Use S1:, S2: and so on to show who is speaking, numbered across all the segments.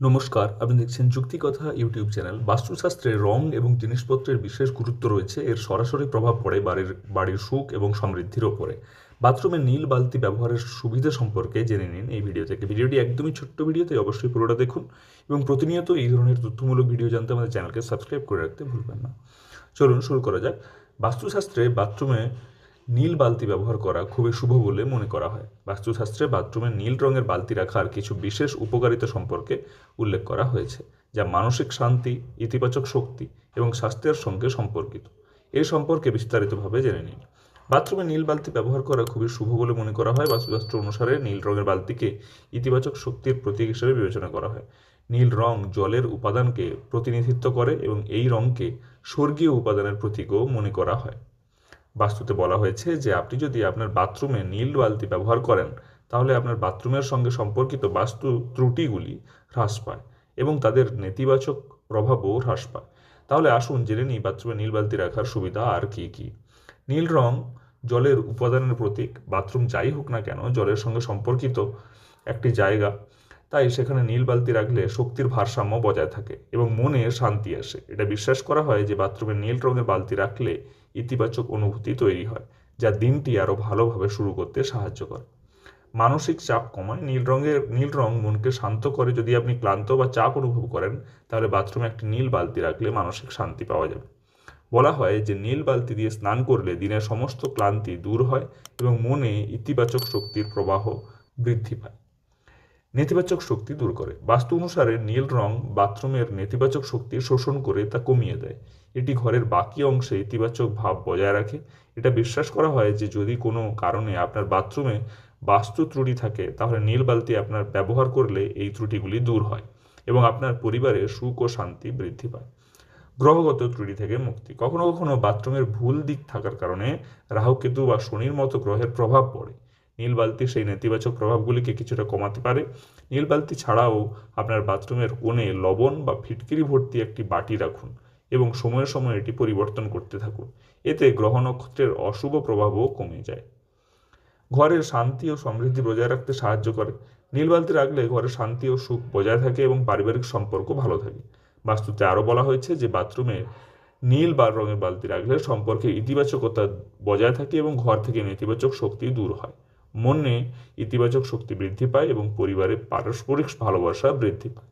S1: নমস্কার, আপনি দেখছেন যুক্তিকথা ইউটিউব চ্যানেল। বাস্তুশাস্ত্রে রং এবং জিনিসপত্রের বিশেষ গুরুত্ব রয়েছে, এর সরাসরি প্রভাব পড়ে বাড়ির বাড়ির সুখ এবং সমৃদ্ধির ওপরে। বাথরুমে নীল বালতি ব্যবহারের সুবিধা সম্পর্কে জেনে নিন এই ভিডিও থেকে। ভিডিওটি একদমই ছোট্ট ভিডিওতে অবশ্যই পুরোটা দেখুন এবং প্রতিনিয়ত এই ধরনের তথ্যমূলক ভিডিও জানতে আমাদের চ্যানেলকে সাবস্ক্রাইব করে রাখতে ভুলবেন না। চলুন শুরু করা যাক। বাস্তুশাস্ত্রে বাথরুমে নীল বালতি ব্যবহার করা খুবই শুভ বলে মনে করা হয়। বাস্তুশাস্ত্রে বাথরুমে নীল রঙের বালতি রাখার কিছু বিশেষ উপকারিতা সম্পর্কে উল্লেখ করা হয়েছে, যা মানসিক শান্তি, ইতিবাচক শক্তি এবং স্বাস্থ্যের সঙ্গে সম্পর্কিত। এই সম্পর্কে বিস্তারিতভাবে জেনে নিন। বাথরুমে নীল বালতি ব্যবহার করা খুবই শুভ বলে মনে করা হয়। বাস্তুশাস্ত্র অনুসারে নীল রঙের বালতিকে ইতিবাচক শক্তির প্রতীক হিসেবে বিবেচনা করা হয়। নীল রং জলের উপাদানকে প্রতিনিধিত্ব করে এবং এই রঙকে স্বর্গীয় উপাদানের প্রতীকও মনে করা হয়। বাস্তুতে বলা হয়েছে যে আপনি যদি আপনার বাথরুমে নীল বালতি ব্যবহার করেন, তাহলে আপনার বাথরুমের সঙ্গে সম্পর্কিত বাস্তু ত্রুটিগুলি হ্রাস পায় এবং তাদের নেতিবাচক প্রভাবও হ্রাস পায়। তাহলে আসুন জেনে নিই বাথরুমে নীল বালতি রাখার সুবিধা আর কি কি। নীল রং জলের উপাদানের প্রতীক, বাথরুম যাই হোক না কেন, জলের সঙ্গে সম্পর্কিত একটি জায়গা তাই সেখানে নীল বালতি রাখলে শক্তির ভারসাম্য বজায় থাকে এবং মনে শান্তি আসে। এটা বিশ্বাস করা হয় যে বাথরুমে নীল রঙের বালতি রাখলে ইতিবাচক অনুভূতি তৈরি হয়, যা দিনটি আরও ভালোভাবে শুরু করতে সাহায্য করে। মানসিক চাপ কমায়। নীল রঙের, নীল রং মনকে শান্ত করে। যদি আপনি ক্লান্ত বা চাপ অনুভব করেন, তাহলে বাথরুমে একটি নীল বালতি রাখলে মানসিক শান্তি পাওয়া যাবে। বলা হয় যে নীল বালতি দিয়ে স্নান করলে দিনের সমস্ত ক্লান্তি দূর হয় এবং মনে ইতিবাচক শক্তির প্রবাহ বৃদ্ধি পায়। নেতিবাচক শক্তি দূর করে। বাস্তু অনুসারে নীল রং বাথরুমের নেতিবাচক শক্তি শোষণ করে তা কমিয়ে দেয়। এটি ঘরের বাকি অংশে ইতিবাচক ভাব বজায় রাখে। এটা বিশ্বাস করা হয় যে যদি কোনো কারণে আপনার বাথরুমে বাস্তু ত্রুটি থাকে, তাহলে নীল বালতি আপনার ব্যবহার করলে এই ত্রুটিগুলি দূর হয় এবং আপনার পরিবারে সুখ ও শান্তি বৃদ্ধি পায়। গ্রহগত ত্রুটি থেকে মুক্তি। কখনো কখনো বাথরুমের ভুল দিক থাকার কারণে রাহুকেতু বা শনির মতো গ্রহের প্রভাব পড়ে। নীল বালতি সেই নেতিবাচক প্রভাবগুলিকে কিছুটা কমাতে পারে। নীল বালতি ছাড়াও আপনার বাথরুমের কোণে লবণ বা ফিটকিরি ভর্তি একটি বাটি রাখুন এবং সময়ে সময়ে এটি পরিবর্তন করতে থাকুন। এতে গ্রহ নক্ষত্রের অশুভ প্রভাবও কমে যায়। ঘরের শান্তি ও সমৃদ্ধি বজায় রাখতে সাহায্য করে। নীল বালতি রাখলে ঘরে শান্তি ও সুখ বজায় থাকে এবং পারিবারিক সম্পর্ক ভালো থাকে। বাস্তুতে আরও বলা হয়েছে যে বাথরুমে নীল বা রঙের বালতি রাখলে সম্পর্কে ইতিবাচকতা বজায় থাকে এবং ঘর থেকে নেতিবাচক শক্তি দূর হয়। মনে ইতিবাচক শক্তি বৃদ্ধি পায় এবং পরিবারে পারস্পরিক ভালোবাসা বৃদ্ধি পায়।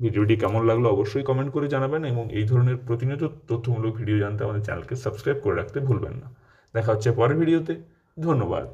S1: ভিডিওটি কেমন লাগল অবশ্যই কমেন্ট করে জানাবেন এবং এই ধরনের প্রতিনিয়ত তথ্যমূলক ভিডিও জানতে আমাদের চ্যানেলকে সাবস্ক্রাইব করে রাখতে ভুলবেন না। দেখা হচ্ছে পরের ভিডিওতে ধন্যবাদ।